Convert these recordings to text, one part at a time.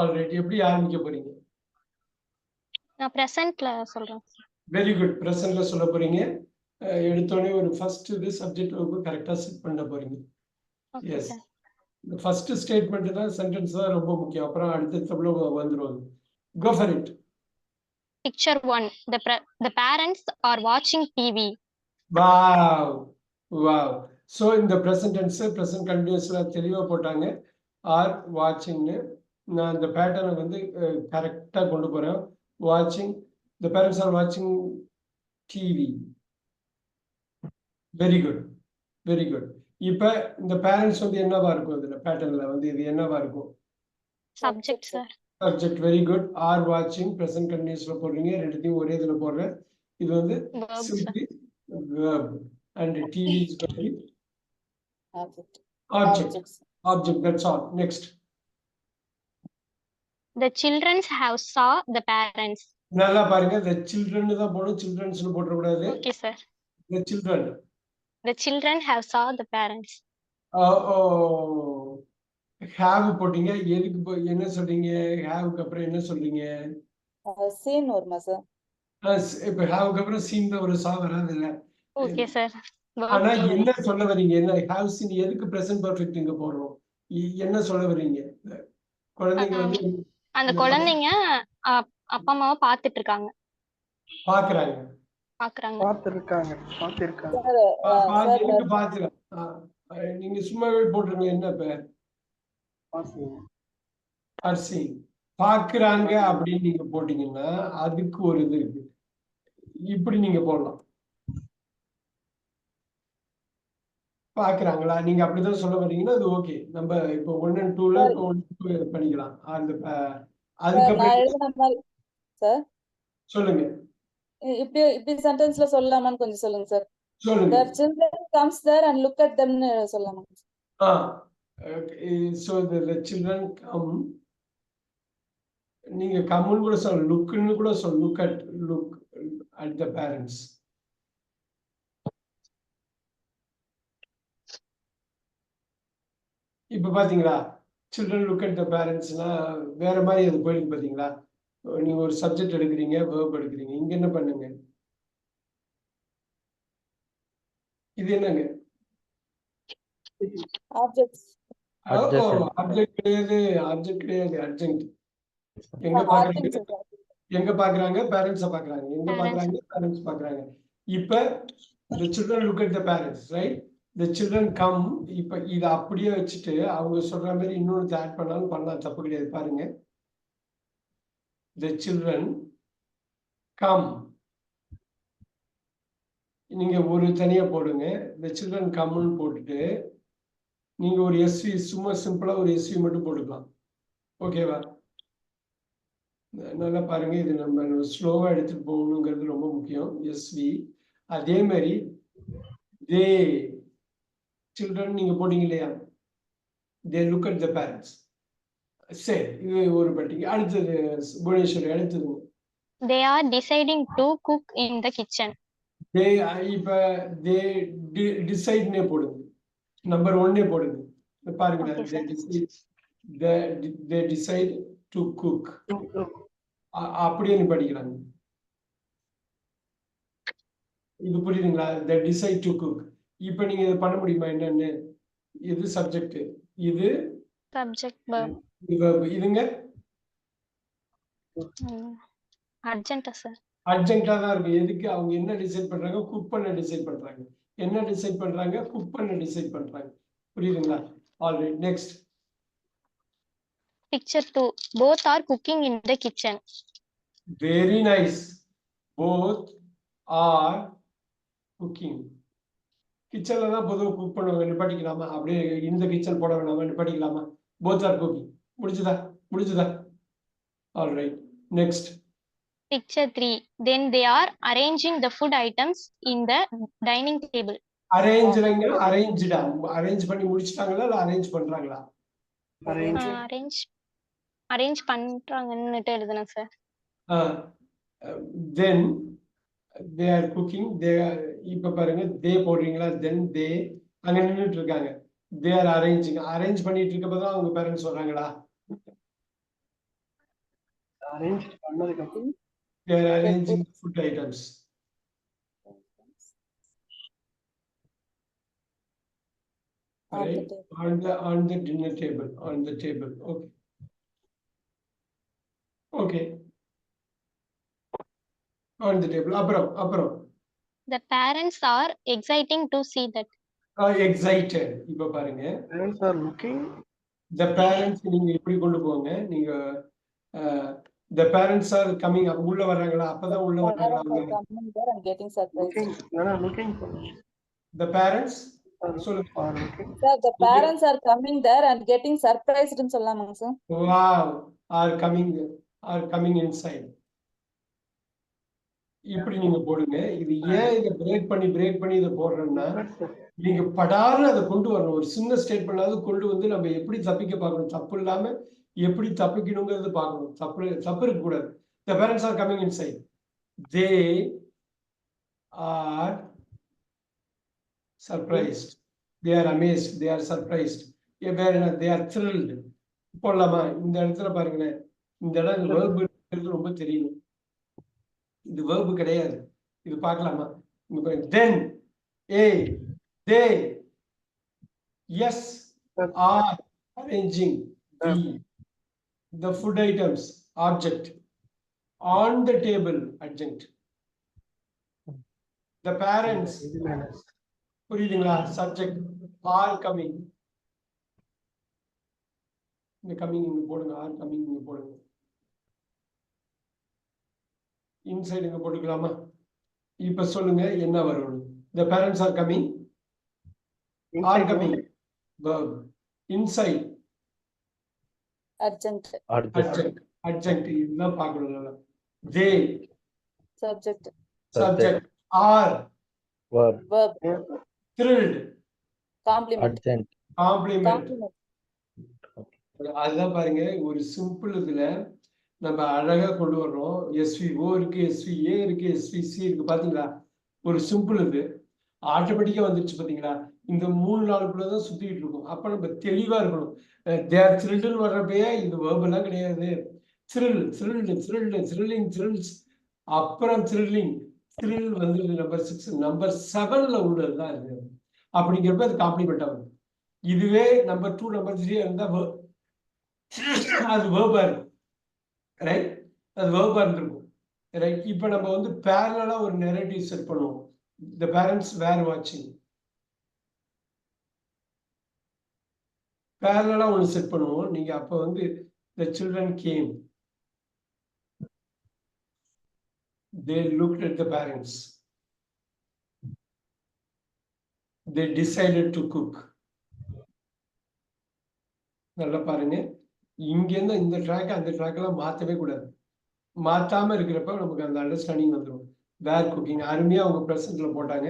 Alright எப்படி ஆரம்பிக்க போறீங்க? நான் ப்ரெசென்ட்ல சொல்றேன். வெரி குட் ப்ரெசென்ட்ல சொல்ல போறீங்க. எடுத்தோடனே ஒரு ஃபர்ஸ்ட் இது சப்ஜெக்ட் வகுப்பு கரெக்டா செட் பண்ண போறீங்க. சார் இந்த ஃபர்ஸ்ட் ஸ்டேட்மெண்ட் தான் சென்டென்ஸ் தான் ரொம்ப முக்கியம். அப்புறம் அடுத்த தப்புல வந்துருவாங்க go for it picture one the the parents are வாட்சிங் டிவி வாவ் வாவ் ஸோ இந்த ப்ரெசன்ட் டென்ஸ் ப்ரெசன்ட் கண்டினியூஸ்ல தெளிவாக போட்டாங்க. ஆர் வாட்சிங்னு நான் இந்த பேட்டர்னை வந்து கரெக்டாக கொண்டு போகிறேன் வாட்சிங் த பேரண்ட்ஸ் ஆர் வாட்சிங் TV very good very good இப்போ இந்த பேரண்ட்ஸ் வந்து என்னவா இருக்கும் இதில் பேட்டர்னில் வந்து இது என்னவா இருக்கும்? Subject sir subject very good are வாட்சிங் ப்ரெசன்ட் கண்டினியூஸ்ல போடுறீங்க ரெண்டுத்தையும் ஒரே இதில் போடுறேன். இது வந்து verb sir simply verb. And TV is going to be the childrens have saw the parents நல்லா பாருங்க. The children தான் போடணும். Children's போட்டக்கூடாது okay sir the children. The children have saw the parents uh, oh, have போட்டீங்க. எதுக்கு போ- என்ன சொல்றீங்க haveக்கு அப்புறம் என்ன சொல்றீங்க seen வருமா சார் இப்ப haveக்கு அப்புறம் seen தான் ஒரு சா வராது இல்ல ஓகே சார் ஆனா என்ன சொல்ல வர்றீங்க? என்ன have seen எதுக்கு present perfect இங்க போடுறோம்? என்ன சொல்ல வர்றீங்க? குழந்தைங்க வந்து அந்த குழந்தைங்க அப்பா அம்மாவை பார்த்துட்டு இருக்காங்க பாக்குறாங்க பாக்குறாங்க பார்த்திருக்காங்க. பார்த்திருக்காங்க. சார் பா- பா- சார் எதுக்கு பாக்குறேன் அஹ் நீங்க சும்மாவே போட்டுருங்க. என்ன பேர். அரிசி பாக்குறாங்க அப்படின்னு நீங்க போட்டீங்கன்னா அதுக்கு ஒரு இது இருக்கு. இப்படி நீங்க போடலாம். பாக்குறாங்களா? நீங்க அப்படிதான் சொல்ல வர்றீங்கன்னா அது ஓகே நம்ம இப்போ ஒன் அண்ட் டூல இப்போ ஒன் டூ பண்ணிக்கலாம். அந்த அதுக்கப்புறம் சார் சொல்லுங்க. இப்படி இப்படி சென்டென்ஸ்ல சொல்லலாமான்னு கொஞ்சம் சொல்லுங்க சார் சொல்லுங்க. Their children comes there and look at them சொல்லலாமா? ஆ நீங்க கம்முன்னு கூட சொல்ல லுக்குன்னு கூட சொல்ல look at look at the parents இப்ப பாத்தீங்களா? சில்ட்ரன் லுக் அட் த பேரண்ட்ஸ்னா வேற மாதிரி அது போயிருக்கு பாத்தீங்களா? நீங்க ஒரு சப்ஜெக்ட் எடுக்கிறீங்க வேர்ப் எடுக்கிறீங்க இங்க என்ன பண்ணுங்க? இது என்னங்க. ஆப்ஜெக்ட் கிடையாது ஆப்ஜெக்ட் கிடையாது அர்ஜென்ட் எங்க பாக்குறீங்க? எங்க பாக்குறாங்க? பேரண்ட்ஸ பாக்குறாங்க. எங்க Parents. பாக்குறாங்க? பேரண்ட்ஸ் பாக்குறாங்க. இப்ப the children look at the parents right? The children come இப்போ இதை அப்படியே வச்சுட்டு அவங்க சொல்ற மாதிரி இன்னொன்று ஆட் பண்ணாலும் பண்ணலாம் தப்பு கிடையாது பாருங்க. த சில்ட்ரன் கம் நீங்க ஒரு தனியா போடுங்க. த சில்ட்ரன் கம்னு போட்டுட்டு நீங்க ஒரு எஸ்வி சும்மா சிம்பிளா ஒரு எஸ்வி மட்டும் போட்டுக்கலாம். ஓகேவா நல்லா பாருங்க இது நம்ம ஸ்லோவா எடுத்துட்டு போகணுங்கிறது ரொம்ப முக்கியம் எஸ்வி அதே மாதிரி தே சில்ட்ரன் நீங்க போட்டீங்க இல்லையா? They look at the parents சரி இது ஒரு பட்டிங்க அடுத்தது புவனேஸ்வரி அடுத்தது they are deciding to cook in the kitchen they இப்ப தே டிசைட்னே போடுங்க. நம்பர் ஒன்னே போடுங்க. பாருங்க. Decide they decide to cook அப்படியே நீ படிக்கிறாங்க. இது புரியுதுங்களா? த டிசைட் டு குக் இப்போ நீங்க இதை பண்ண முடியுமா? என்னன்னு? இது சப்ஜெக்ட் இது சப்ஜெக்ட் இது verb. இதுங்க? அர்ஜென்ட்டா சார் அர்ஜென்ட்டா தான் இருக்கு. எதுக்கு? அவங்க என்ன டிசைட் பண்றாங்க? குக் பண்ண டிசைட் பண்றாங்க. என்ன டிசைட் பண்றாங்க? குக் பண்ண டிசைட் பண்றாங்க. புரியுதுங்களா? Alright next picture two both are cooking in the kitchen very nice both are cooking கிச்சன்ல தான் பொதுவாக குக் பண்ணுவாங்க. நிப்பாட்டிக்கலாமா? அப்படியே இந்த கிச்சன் போட வேணாமா? நிப்பாட்டிக்கலாமா? போத் ஆர் குக்கிங் முடிச்சுதா முடிச்சுதா all right next Picture 3. Then they are arranging the food items in the dining table. அரேஞ்சுறங்க அரேஞ்சுடா அரேஞ்ச் பண்ணி முடிச்சிட்டாங்களா? இல்லை அரேஞ்ச் பண்றாங்களா? Arrange. arrange. பண்றாங்கன்னுட்டு எழுதுனேன் sir then they are cooking they இப்ப பாருங்க தே போடுறீங்களா தென் தே அங்க நின்றுட்டு இருக்காங்க. தே ஆர் அரேஞ்சிங் அரேஞ்ச் பண்ணிட்டு இருக்கப்பதான் அவங்க பேரண்ட்ஸ் வர்றாங்களா அரேஞ்ச் பண்ணதுக்கு அப்புறம்? They are arranging food items. On the right on the on the dinner table on the table. Okay. Okay. on the table அப்புறம் அப்புறம் The parents are exciting to see that. uh, excited இப்ப பாருங்க parents are looking the parents நீங்க இப்படி கொண்டு போங்க நீங்க uh, the parents are coming up உள்ள வர்றாங்களா அப்பதான் உள்ள வர்றாங்களா Parents are அவங்க? coming there and getting surprised. looking no looking for the parents are சொல்லுங்க are looking Sir, the parents are coming there and getting surprised ன்னு சொல்லலாமாங்க sir? wow are coming are coming inside இப்படி நீங்க போடுங்க. இது ஏன் இதை break பண்ணி break பண்ணி இதை போடுறேன்னா நீங்க படார்னு அதை கொண்டு வரணும். ஒரு சின்ன ஸ்டேட்மெண்டாவது கொண்டு வந்து நம்ம எப்படி தப்பிக்க பார்க்கணும்? தப்பு இல்லாம எப்படி தப்பிக்கணுங்கிறது பார்க்கணும். தப்பு தப்பு இருக்க கூடாது. The parents are coming inside they are surprised they are amazed they are surprised வேற என்ன? தே ஆர் த்ரில்டு போடலாமா? இந்த இடத்துல பாருங்களேன். இந்த இடம் ரொம்ப தெரியணும். இது வேர்பு கிடையாது. இது பார்க்கலாமா? Then a they is are arranging the the food items object. On the table adjunct. The parents. புரியுதுங்களா? Subject are coming. இந்த கம்மிங் இங்க போடுங்க ஆர் கம்மிங் இங்க போடுங்க. இன்சைடு இங்க போட்டுக்கலாமா இப்ப சொல்லுங்க என்ன வரும் the parents are coming are coming verb inside Urgent, adjunct adjunct இதுதான் பார்க்கணும் they subject, subject are verb, verb, thrilled complement, urgent, compliment complement. அதுதான் பாருங்க ஒரு சிம்பிள் இதுல நம்ம அழகா கொண்டு வர்றோம். எஸ்வி ஓ இருக்கு எஸ்வி ஏ இருக்கு எஸ்வி சி இருக்கு. பாத்தீங்களா? ஒரு சிம்பிள் இது. ஆட்டோமேட்டிக்கா வந்துருச்சு பாத்தீங்களா? இந்த மூணு நாளுக்குள்ள தான் சுத்திட்டு இருக்கும். அப்ப நம்ம தெளிவா இருக்கணும். தேர் த்ரில்டுன்னு வர்றப்பயே இது வேர்பெல்லாம் கிடையாது. Thrill thrilled thrilled thrilling thrills அப்புறம் த்ரில்லிங் த்ரில் வந்துருது நம்பர் சிக்ஸ் நம்பர் செவன்ல உள்ளதுதான் இது. அப்படிங்கிறப்ப அது காம்ப்ளிமெண்ட் ஆகும் இதுவே நம்பர் டூ நம்பர் த்ரீ இருந்தா அது வேர்பா இருக்கும். ரைட் அது வேர்பாக இருந்திருக்கும். ரைட் இப்போ நம்ம வந்து பேரலாக ஒரு நெரேட்டிவ் செட் பண்ணுவோம். த பேரண்ட்ஸ் வேர் வாட்சிங் பேரலாக ஒன்று செட் பண்ணுவோம். நீங்கள் அப்போ வந்து the children came they look at the parents they decided to cook நல்லா பாருங்க. இங்கேருந்து இந்த ட்ராக் அந்த ட்ராக்கெல்லாம் மாற்றவே கூடாது. மாற்றாம இருக்கிறப்ப நமக்கு அந்த அண்டர்ஸ்டாண்டிங் வந்துடும் வேர் குக்கிங் அருமையாக அவங்க ப்ரெசன்ட்ல போட்டாங்க.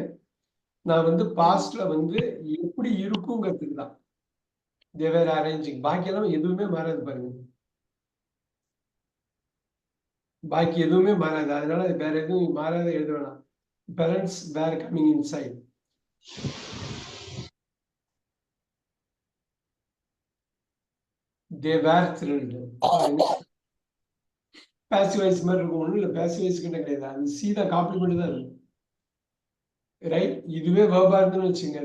நான் வந்து பாஸ்ட்ல வந்து எப்படி இருக்குங்கிறதுக்கு தான். தேவர் அரேஞ்சிங் பாக்கியெல்லாம் எதுவுமே மாறாது பாருங்க. பாக்கி எதுவுமே மாறாது. அதனால வேற எதுவும் மாறாத எழுத வேணாம். Parents were coming inside they were thrilled passives மாதிரி இருக்கும். ஒன்றும் இல்லை. பேசிவைஸ் கிட்ட கிடையாது. அது சீதா காம்ப்ளிமெண்ட் தான் இருக்கும். ரைட் இதுவே வேர்பா இருந்துன்னு வச்சுங்க.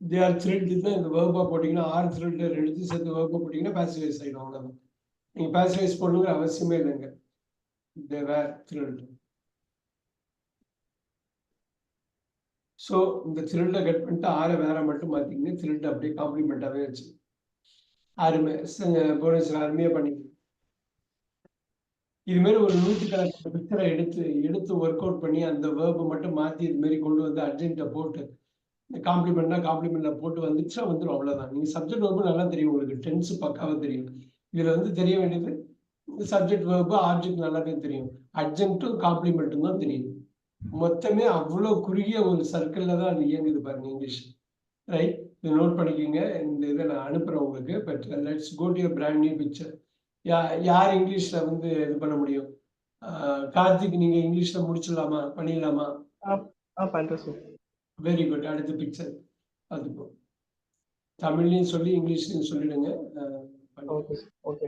தே ஆர் த்ரில்டு தான் இந்த வேர்பா போட்டிங்கன்னா ஆர் த்ரில்டு எழுதி சேர்த்து வேர்பா போட்டிங்கன்னா பேசிவைஸ் ஆகிடும் அவ்வளோதான் நீங்கள் பேசிவைஸ் போடணுங்கிற அவசியமே இல்லைங்க. தே வேர் த்ரில்டு ஸோ இந்த த்ரில்டை கட் பண்ணிட்டு ஆரை வேற மட்டும் மாற்றிக்கிங்க த்ரில்டு அப்படியே காம்ப்ளிமெண்ட்டாகவே வச்சு அருமை. புவனேஸ்வர் அருமையா பண்ணீங்க இது மாதிரி ஒரு நூற்றுக்கணக்கான பிக்சரை எடுத்து எடுத்து ஒர்க் அவுட் பண்ணி அந்த வேர்பை மட்டும் மாத்தி இது மாதிரி கொண்டு வந்து அர்ஜென்ட்டை போட்டு காம்ப்ளிமெண்ட்னா காம்ப்ளிமெண்ட்ல போட்டு வந்துச்சுன்னா வந்துடும் அவ்வளவுதான். நீங்க சப்ஜெக்ட் வேர்பு நல்லா தெரியும் உங்களுக்கு. டென்ஸ் பக்காவும் தெரியும். இதுல வந்து தெரிய வேண்டியது சப்ஜெக்ட் வேர்பு ஆப்ஜெக்ட் நல்லாவே தெரியும். அர்ஜென்ட்டும் காம்ப்ளிமெண்ட்டும் தான் தெரியும். மொத்தமே அவ்வளவு குறுகிய ஒரு சர்க்கிள்ல தான் அது இயங்குது பாருங்க இங்கிலீஷ். ரைட் இதை நோட் பண்ணிக்கோங்க. இந்த இதை நான் அனுப்புறேன் உங்களுக்கு. But let's go to brand new picture யா யார் இங்கிலீஷ்ல வந்து இது பண்ண முடியும்? கார்த்திக் நீங்க இங்கிலீஷ்ல முடிச்சிடலாமா? பண்ணிடலாமா? வெரி குட் அடுத்த பிக்சர் அதுக்கும் தமிழ்லையும் சொல்லி இங்கிலீஷ்லையும் சொல்லிடுங்க. Okay okay